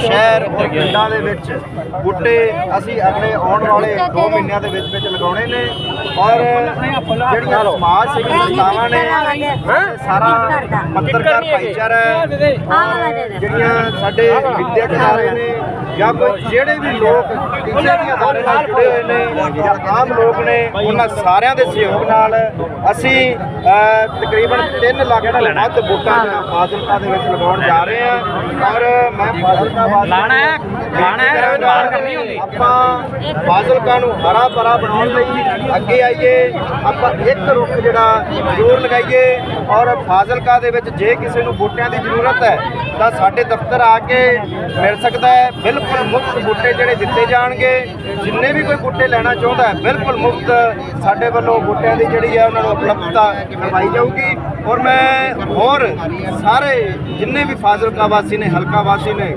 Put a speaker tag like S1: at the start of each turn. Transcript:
S1: ਸ਼ਹਿਰ ਔਰ ਪਿੰਡਾਂ ਦੇ ਵਿੱਚ ਬੂਟੇ ਅਸੀਂ ਅਗਲੇ ਆਉਣ ਵਾਲੇ 2 ਮਹੀਨਿਆਂ ਦੇ ਵਿੱਚ ਵਿੱਚ ਲਗਾਉਣੇ ਨੇ ਔਰ ਜਿਹੜੀਆਂ ਸਮਾਜ ਸੇਵੀ ਸੰਸਥਾਵਾਂ ਨੇ ਸਾਰਾ ਪੱਤਰਕਾਰ ਭਾਈਚਾਰਾ ਹੈ, ਜਿਹੜੀਆਂ ਸਾਡੇ ਵਿਦਿਅਕ ਅਦਾਰੇ ਨੇ ਜਾਂ ਕੋਈ ਜਿਹੜੇ ਵੀ ਲੋਕ ਕਿਸੇ ਵੀ ਅਦਾਰੇ ਨਾਲ ਜੁੜੇ ਹੋਏ ਨੇ ਜਾਂ ਆਮ ਲੋਕ ਨੇ ਉਹਨਾਂ ਸਾਰਿਆਂ ਦੇ ਸਹਿਯੋਗ ਨਾਲ ਅਸੀਂ ਤਕਰੀਬਨ 3 ਲੱਖ ਤੋਂ ਵੱਧ ਬੂਟਾ ਜਿਹੜਾ ਫਾਜ਼ਿਲਕਾ ਦੇ ਵਿੱਚ ਲਗਾਉਣ ਜਾ ਰਹੇ ਹਾਂ। ਔਰ ਮੈਂ ਫਾਜ਼ਿਲਕਾ
S2: ਲਾਣਾ ਹੈ, ਲਾਣਾ ਹੈ,
S1: ਬੇਨਤੀ
S2: ਵਾਰ ਕਰਨੀ ਹੁੰਦੀ।
S1: ਆਪਾਂ ਫਾਜ਼ਿਲਕਾ ਨੂੰ ਹਰਾ ਭਰਾ ਬਣਾਉਣ ਲਈ ਅੱਗੇ ਆਈਏ। ਆਪਾਂ ਇੱਕ ਰੁੱਖ ਜਿਹੜਾ ਜ਼ਰੂਰ ਲਗਾਈਏ। ਔਰ ਫਾਜ਼ਿਲਕਾ ਦੇ ਵਿੱਚ ਜੇ ਕਿਸੇ ਨੂੰ ਬੂਟਿਆਂ ਦੀ ਜ਼ਰੂਰਤ ਹੈ ਤਾਂ ਸਾਡੇ ਦਫ਼ਤਰ ਆ ਕੇ ਮਿਲ ਸਕਦਾ ਹੈ। ਬਿਲਕੁਲ ਮੁਫਤ ਬੂਟੇ ਜਿਹੜੇ ਦਿੱਤੇ ਜਾਣਗੇ, ਜਿੰਨੇ ਵੀ ਕੋਈ ਬੂਟੇ ਲੈਣਾ ਚਾਹੁੰਦਾ ਹੈ, ਬਿਲਕੁਲ ਮੁਫਤ ਸਾਡੇ ਵੱਲੋਂ ਬੂਟਿਆਂ ਦੀ ਜਿਹੜੀ ਹੈ ਉਹਨਾਂ ਨੂੰ ਉਪਲਬਧਤਾ ਕਰਵਾਈ ਜਾਊਗੀ। ਔਰ ਮੈਂ ਹੋਰ ਸਾਰੇ ਜਿੰਨੇ ਵੀ ਫਾਜ਼ਿਲਕਾ ਵਾਸੀ ਨੇ, ਹਲਕਾ ਵਾਸੀ ਨੇ